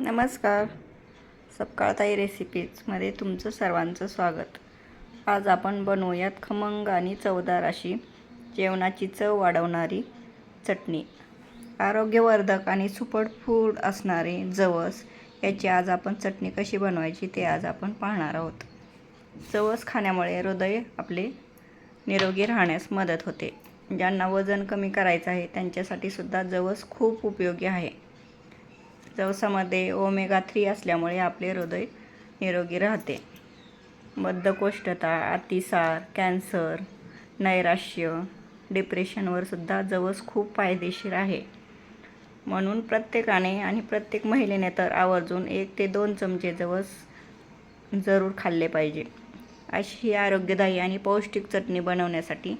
नमस्कार. सपकाळताई रेसिपीजमध्ये तुमचं सर्वांचं स्वागत. आज आपण बनवूयात खमंग आणि चवदार अशी जेवणाची चव वाढवणारी चटणी. आरोग्यवर्धक आणि सुपर फूड असणारे जवस याची आज आपण चटणी कशी बनवायची ते आज आपण पाहणार आहोत. जवस खाण्यामुळे हृदय आपले निरोगी राहण्यास मदत होते. ज्यांना वजन कमी करायचं आहे त्यांच्यासाठी सुद्धा जवस खूप उपयोगी आहे. जवसामध्ये ओमेगा थ्री असल्यामुळे आपले हृदय निरोगी राहते. बद्धकोष्ठता अतिसार कॅन्सर नैराश्य डिप्रेशनवर सुद्धा जवस खूप फायदेशीर आहे. म्हणून प्रत्येकाने आणि प्रत्येक महिलेने तर आवर्जून एक ते दोन चमचे जवस जरूर खाल्ले पाहिजे. अशी ही आरोग्यदायी आणि पौष्टिक चटणी बनवण्यासाठी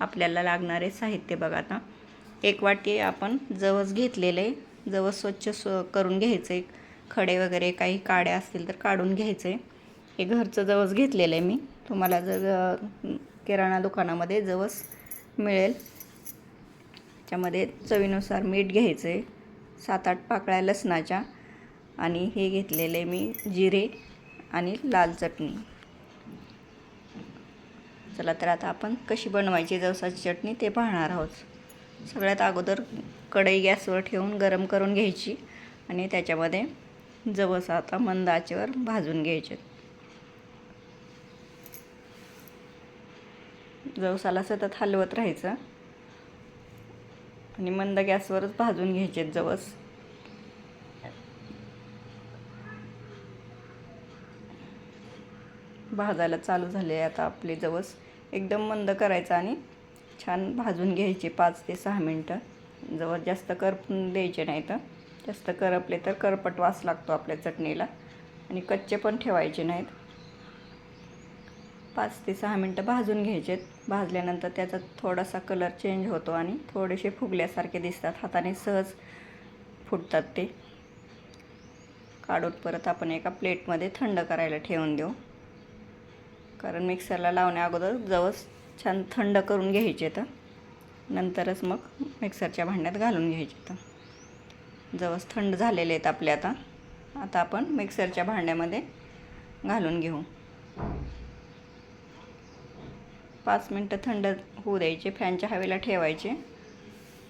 आपल्याला लागणारे साहित्य बघा आता. एक वाटी आपण जवस घेतलेले जवस स्वच्छ स्व करून घ्यायचं आहे खडे वगैरे काही काड्या असतील तर काढून घ्यायचं आहे हे घरचं जवस घेतलेलं आहे मी. तुम्हाला जर किराणा दुकानामध्ये जवस मिळेल. त्याच्यामध्ये चवीनुसार मीठ घ्यायचं आहे सात आठ पाकळ्या लसणाच्या आणि हे घेतलेले मी जिरे आणि लाल चटणी. चला तर आता आपण कशी बनवायची जवसाची चटणी ते पाहणार आहोत. सगळ्यात अगोदर कढई गॅसवर ठेवून गरम करून घ्यायची आणि त्याच्यामध्ये जवस आता मंद आचेवर भाजून घ्यायचे. जवसाला सतत हलवत राहायचं. आणि मंद गॅसवरच भाजून घ्यायचे जवस. भाजायला चालू झाले आता आपले जवस. एकदम मंद करायचं आणि छान भाजून घ्यायचे पाच ते सहा मिनटं. जवळ जास्त करपून द्यायचे नाही तर. जास्त करपले तर करपट वास लागतो आपल्या चटणीला. आणि कच्चे पण ठेवायचे नाहीत. पाच ते सहा मिनटं भाजून घ्यायचेत. भाजल्यानंतर त्याचा थोडासा कलर चेंज होतो आणि थोडेसे फुगल्यासारखे दिसतात. हाताने सहज फुटतात ते. काढून परत आपण एका प्लेटमध्ये थंड करायला ठेवून देऊ. कारण मिक्सरला लावण्या अगोदर जवस छान थंड करून घ्यायचे तर. नंतरच मग मिक्सरच्या भांड्यात घालून घ्यायचे तर. जवस थंड झालेले आहेत आपले आता. आता आपण मिक्सरच्या भांड्यामध्ये घालून घेऊ. पाच मिनटं थंड होऊ द्यायचे फॅनच्या हवेला ठेवायचे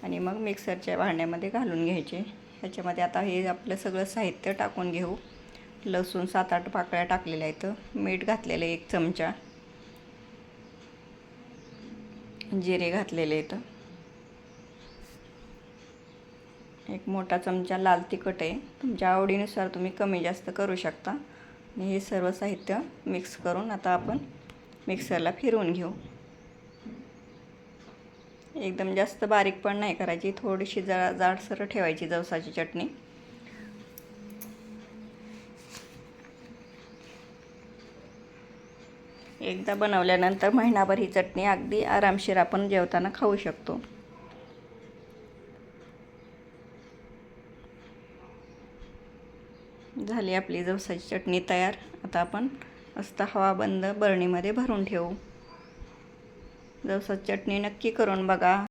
आणि मग मिक्सरच्या भांड्यामध्ये घालून घ्यायचे. ह्याच्यामध्ये आता हे आपलं सगळं साहित्य टाकून घेऊ. लसूण सात आठ पाकळ्या टाकलेल्या आहेत. मीठ घातलेलं एक चमचा. जिरे घातलेले आहेत एक मोठा चमचा लाल तिखट आहे. तुमच्या आवडीनुसार तुम्ही कमी जास्त करू शकता. आणि हे सर्व साहित्य मिक्स करून आता आपण मिक्सरला फिरवून घेऊ. एकदम जास्त बारीक पण नाही करायची थोडीशी जरा जाडसर ठेवायची जवसाची चटणी. एकदा बनवल्यानंतर महिनाभर ही चटणी अगदी आरामशीर आपण जेवताना खाऊ शकतो. झाली आपली जवसाची चटणी तयार. आता आपण मस्त हवा बंद बरणीमध्ये भरून ठेवू. जवसाची चटणी नक्की करून बघा.